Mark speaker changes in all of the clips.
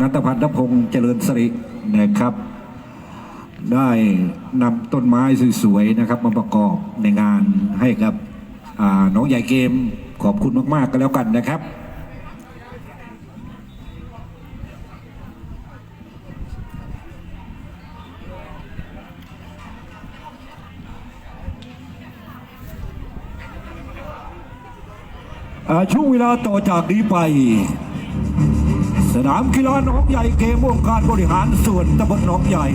Speaker 1: นัตพันธพงษ์เจริญสรินะครับ ได้นำต้นไม้สวยๆนะครับ มาประกอบในงานให้กับน้องใหญ่เกมขอบคุณมากๆกันแล้วกันนะครับช่วงเวลาต่อจากนี้ไป สนามกีฬาหนองใหญ่เกมองค์การบริหารส่วนตำบลหนองใหญ่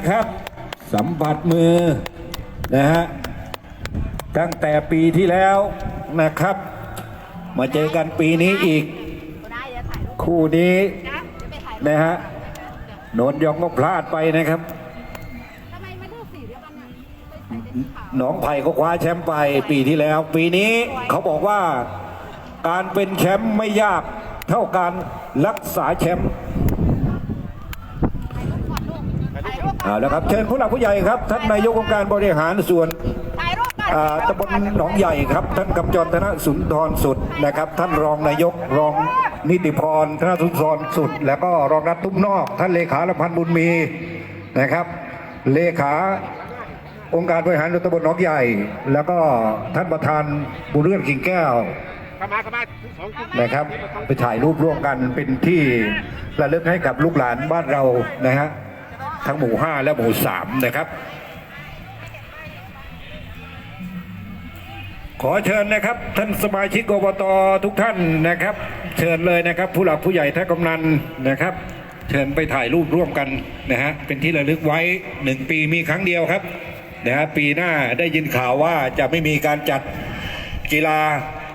Speaker 1: นะครับ สัมผัสมือนะฮะตั้งแต่ปีที่แล้วนะครับ มาเจอกันปีนี้อีก คู่นี้
Speaker 2: นะ
Speaker 1: ฮะโนนยองก็พลาดไปนะครับ
Speaker 2: นอะไปใส่แต่สีขาว
Speaker 1: หนองไผ่ก็คว้าแชมป์ไปปีที่แล้ว ปีนี้เขาบอกว่าการเป็นแชมป์ไม่ยากเท่าการรักษาแชมป์
Speaker 2: ถ่ายรูปก่อนลูกถ่ายรูปก่อน
Speaker 1: เอาแล้วครับเชิญผู้หลักผู้ใหญ่ครับท่านนายกองค์การบริหารส่วน
Speaker 2: ถ่ายรูปก่อน
Speaker 1: อ่าตำบลหนองใหญ่ครับ ท่านกำจรธนสุนทรสุดนะครับ ท่านรองนายกรองนิติพรธนสุนทรสุด แล้วก็รองรัฐตุ้มนอก ท่านเลขาละพันธ์บุญมีนะครับ เลขาองค์การบริหารส่วนตำบลหนองใหญ่ แล้วก็ท่านประธานบุญเรื่องกิ่งแก้ว
Speaker 3: เข้ามาเข้ามาสองกลุ่ม
Speaker 1: นะครับ ไปถ่ายรูปร่วมกันเป็นที่ระลึกให้กับลูกหลานบ้านเรานะฮะ ทั้งหมู่ห้าและหมู่สามนะครับ ขอเชิญนะครับ ท่านสมาชิกอบตทุกท่านนะครับ เชิญเลยนะครับ ผู้หลักผู้ใหญ่ท่านกำนันนะครับ เชิญไปถ่ายรูปร่วมกันนะฮะเป็นที่ระลึกไว้หนึ่งปีมีครั้งเดียวครับนะฮะปีหน้าได้ยินข่าวว่าจะไม่มีการจัดกีฬา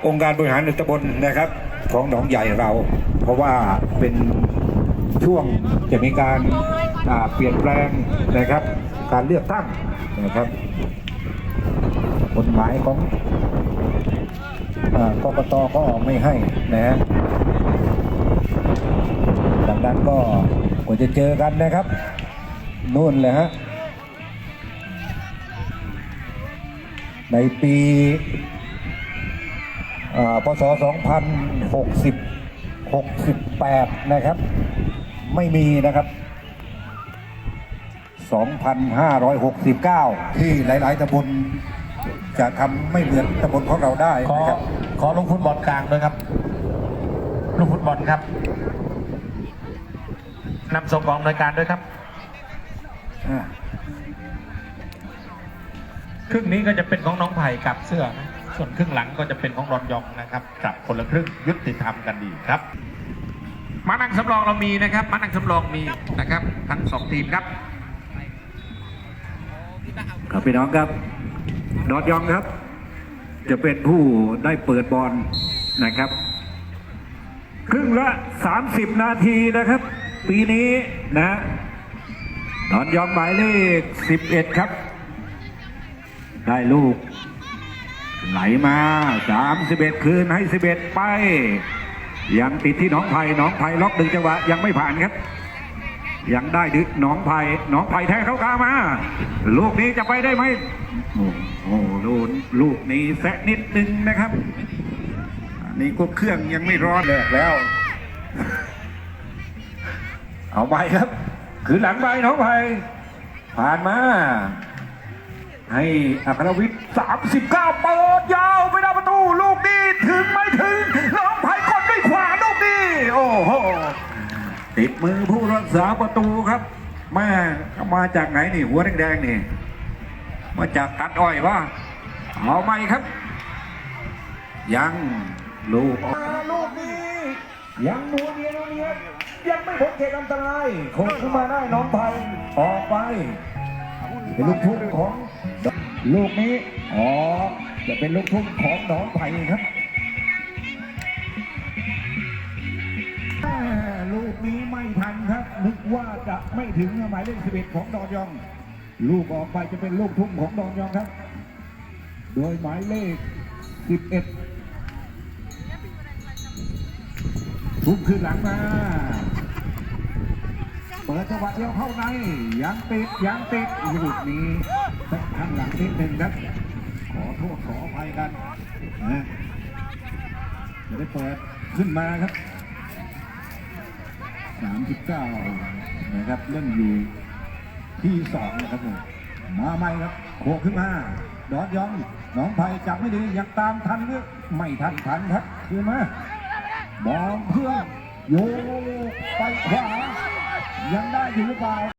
Speaker 1: องค์การบริหารตำบลนะครับ ของหนองใหญ่เรา เพราะว่าเป็นช่วงจะมีการ เปลี่ยนแปลงนะครับ การเลือกตั้งนะครับกฎหมายของกกตก็ไม่ให้นะฮะดังนั้นก็กว่าจะเจอกันนะครับนู่นเลยฮะในปีพศ 2060 68 นะครับ ไม่มีนะครับ 2,569 ที่หลาย ๆตำบลจะทำไม่เหมือนตำบลของเราได้
Speaker 3: ขอ
Speaker 1: นะครับ
Speaker 3: ขอลงฟุตบอลกลางด้วยครับ ลูกฟุตบอลครับนำส่งกองรายการด้วยครับ
Speaker 1: อ่า
Speaker 3: ครึ่งนี้ก็จะเป็นของน้องไผ่กับเสื้อนะส่วนครึ่งหลังก็จะเป็นของรอนยองนะครับกลับคนละครึ่งยุติธรรมกันดีครับ มานั่งสำรองเรามีนะครับ มานั่งสำรองมีนะครับ ทั้งสองทีมครับ
Speaker 1: ครับพี่น้องครับ ดอดยองครับ จะเป็นผู้ได้เปิดบอลนะครับ ครึ่งละ 30 นาทีนะครับ ปีนี้นะดอนยองหมายเลข 11 ครับ ได้ลูก ไหลมา 31 คืนให้ 11 ไป ยังติดที่น้องไผ่น้องไผ่ล็อกดึงจังหวะยังไม่ผ่านครับ ยังได้ดึกหนองไผ่หนองไผ่แทงเข้ากลางมา ลูกนี้จะไปได้ไหมโอ้โหลูกลูกนี้แซะนิดนึงนะครับอันนี้ก็เครื่องยังไม่ร้อนแหลกแล้ว เอาไปครับ คือหลังไปน้องไผ่ผ่านมา ให้อัครวิทย์39 เปิดยาวไปหน้าประตู ลูกนี้
Speaker 4: ติดมือผู้รักษาประตูครับแม่เขามาจากไหนนี่ หัวแดงๆนี่มาจากตัดอ้อยวะเอาไหมครับ ยังลูกออก
Speaker 1: ลูกนี้ยังนัวเนียนัวเนียยังไม่พ้นเขตอันตรายคงขึ้นมาได้น้องไผ่ออกไปเป็นลูกทุ่งของ ลูกนี้อ๋อจะเป็นลูกทุ่งของน้องไผ่ครับ นี้ไม่ทันครับ นึกว่าจะไม่ถึงหมายเลข11ของดอนยอง ลูกออกไปจะเป็นลูกทุ่งของดอนยองครับ โดยหมายเลข11ทุ่มขึ้นหลังมา เปิดจังหวะเดียวเข้าใน ยังติดยังติดลูกนี้สักข้างหลังนิดหนึ่งครับ ขอโทษขออภัยกันนะจะได้เปิดขึ้นมาครับ 39นะครับเล่นอยู่ที่สองนะครับผมมาใหม่ครับโคขึ้นมาดอดยองน้องไผ่จับไม่ดียังตามทันหรือไม่ทันทันครับคือมาบอลเพื่อนโยไปขวายังได้อยู่หรือเปล่า